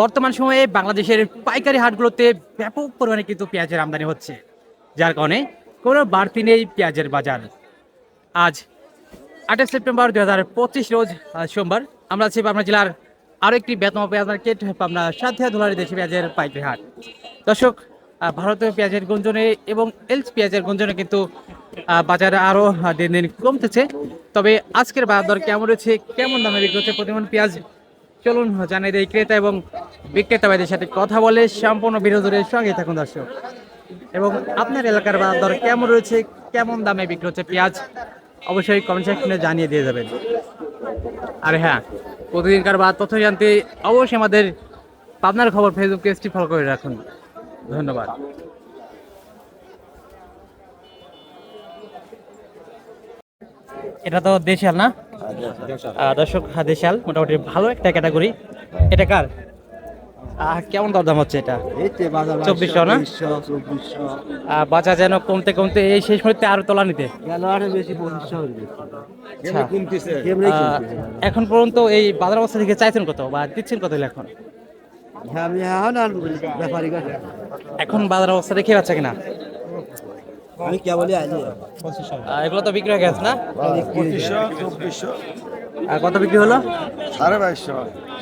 বর্তমান সময়ে বাংলাদেশের পাইকারি হাটগুলোতে ব্যাপক পরিমাণে কিন্তু পেঁয়াজের আমদানি হচ্ছে, যার কারণে কোনো বাড়তি নেই পেঁয়াজের বাজার। আজ আঠাশ সেপ্টেম্বর দু হাজার পঁচিশ রোজ সোমবার, আমরা আছি পাবনা জেলার আরও একটি বেতন পেঁয়াজ মার্কেট, পাবনা সাথে ধুলারি দেশি পেঁয়াজের পাইকারি হাট। দর্শক ভারতীয় পেঁয়াজের গুঞ্জনে এবং এলস পেঁয়াজের গুঞ্জনে কিন্তু বাজারে আরও দিন দিন কমতেছে। তবে আজকের বাজার দর কেমন রয়েছে, কেমন দামে বিক্রি হচ্ছে, প্রতিমন পেঁয়াজ চলুন জানিয়ে দেয় ক্রেতা এবং বিক্রেতা ভাইদের সাথে কথা বলে সম্পূর্ণ বিরোধের সঙ্গে থাকুন দর্শক। এবং আপনার এলাকার বাজার কেমন রয়েছে? কেমন দামে বিক্রি হচ্ছে পেঁয়াজ? অবশ্যই কমেন্ট সেকশনে জানিয়ে দিয়ে যাবেন। আর হ্যাঁ প্রতিদিনকার বাদ তথ্য জানতে অবশ্যই আমাদের পাবনার খবর ফেসবুক পেজটি ফলো করে রাখুন। ধন্যবাদ। এটা তো দেশাল না? দর্শক হ্যাঁ, দেশাল মোটামুটি ভালো একটা ক্যাটাগরি। এটা কার? কেমন দরদাম হচ্ছে এটা? চব্বিশশো না? বাজার যেন কমতে কমতে এই শেষ মুহূর্তে আরও তোলা নিতে। আচ্ছা। এখন পর্যন্ত এই বাজার অবস্থা থেকে চাইছেন কত বা দিচ্ছেন কত এখন? হ্যাঁ এখন বাজার অবস্থা দেখে পাচ্ছে কিনা? আমি কে বলি আজ আহ, এগুলো তো বিক্রি হয়ে গেছে না? পঁচিশশো চব্বিশশো। আর কত বিক্রি হলো? সাড়ে বাইশশো।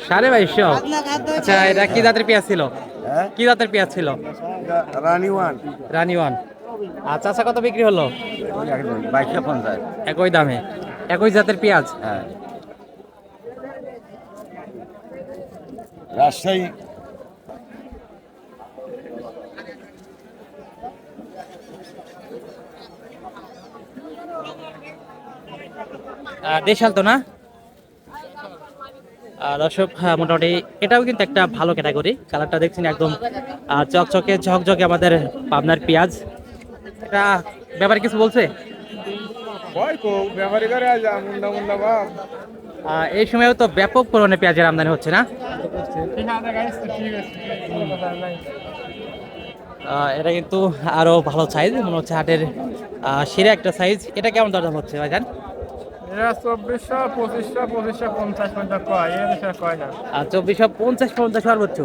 সাড়ে বাইশশো? আচ্ছা এটা কি জাতের পেঁয়াজ ছিল? হ্যাঁ? কি জাতের পেঁয়াজ ছিল? রানি ওয়ান। রানি ওয়ান। আচ্ছা আচ্ছা কত বিক্রি হলো? বাইশশো পঞ্চাশ। একই দামে। একই জাতের পেঁয়াজ? হ্যাঁ। রাজশাহী দেশাল তো না? দর্শক হ্যাঁ, মোটামুটি এটাও কিন্তু একটা ভালো ক্যাটাগরি কালারটা দেখছেন একদম চকচকে ঝকঝকে আমাদের পাবনার পেঁয়াজ। এটা ব্যাপারে কিছু বলছে? এই সময়ও তো ব্যাপক পরিমাণে পেঁয়াজের আমদানি হচ্ছে না? এটা কিন্তু আরও ভালো সাইজ মনে হচ্ছে হাটের সেরা একটা সাইজ এটা কেমন দরদাম হচ্ছে ভাইজান? এরা চব্বিশশো পঁচিশশো পঁচিশশো পঞ্চাশ পঞ্চাশ কয়? এর বেশি আর কয় না? আর চব্বিশশো পঞ্চাশ পঞ্চাশ সর্বোচ্চ।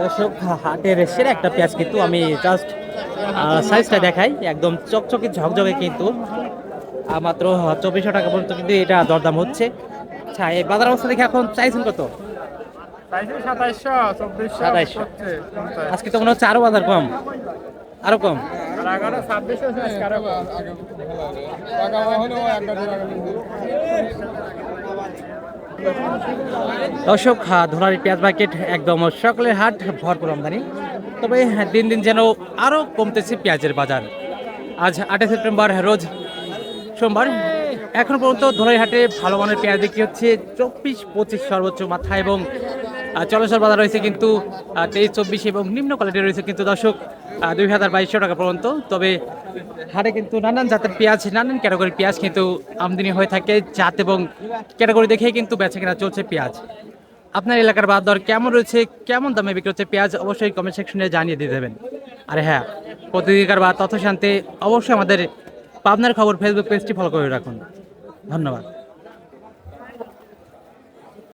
দর্শক হাটের সেরা একটা পেঁয়াজ কিন্তু আমি জাস্ট সাইজটা দেখাই। একদম চকচকে ঝকঝকে কিন্তু। মাত্র চব্বিশশো টাকা পর্যন্ত কিন্তু এটা দরদাম হচ্ছে। আচ্ছা এই বাজার অবস্থা দেখে এখন চাইছেন কত? সাতাইশশো চব্বিশশো 2700 হচ্ছে পঞ্চাশ। আজকে তো মনে হচ্ছে আরও বাজার কম। আরও কম। দর্শক ধোলারি পেঁয়াজ মার্কেট একদম সকলের হাট, ভরপুর আমদানি। তবে দিন দিন যেন আরও কমতেছে পেঁয়াজের বাজার। আজ আটই সেপ্টেম্বর, রোজ সোমবার। এখন পর্যন্ত ধোলাই হাটে ভালো মানের পেঁয়াজ বিক্রি হচ্ছে চব্বিশ পঁচিশ সর্বোচ্চ মাথা এবং চলসর বাজার রয়েছে কিন্তু তেইশ, চব্বিশ এবং নিম্ন কোয়ালিটি রয়েছে কিন্তু দর্শক দুই হাজার বাইশশো টাকা পর্যন্ত। তবে হাটে কিন্তু নানান জাতের পেঁয়াজ, নানান ক্যাটাগরির পেঁয়াজ কিন্তু আমদানি হয়ে থাকে জাত এবং ক্যাটাগরি দেখেই কিন্তু বেচা কেনা চলছে পেঁয়াজ। আপনার এলাকার বাদ দর কেমন রয়েছে, কেমন দামে বিক্রি হচ্ছে পেঁয়াজ, অবশ্যই কমেন্ট সেকশনে জানিয়ে দিয়ে দেবেন। আর হ্যাঁ প্রতিদিনকার বা তথ্য শান্তি অবশ্যই আমাদের পাবনার খবর ফেসবুক পেজটি ফলো করে রাখুন। ধন্যবাদ।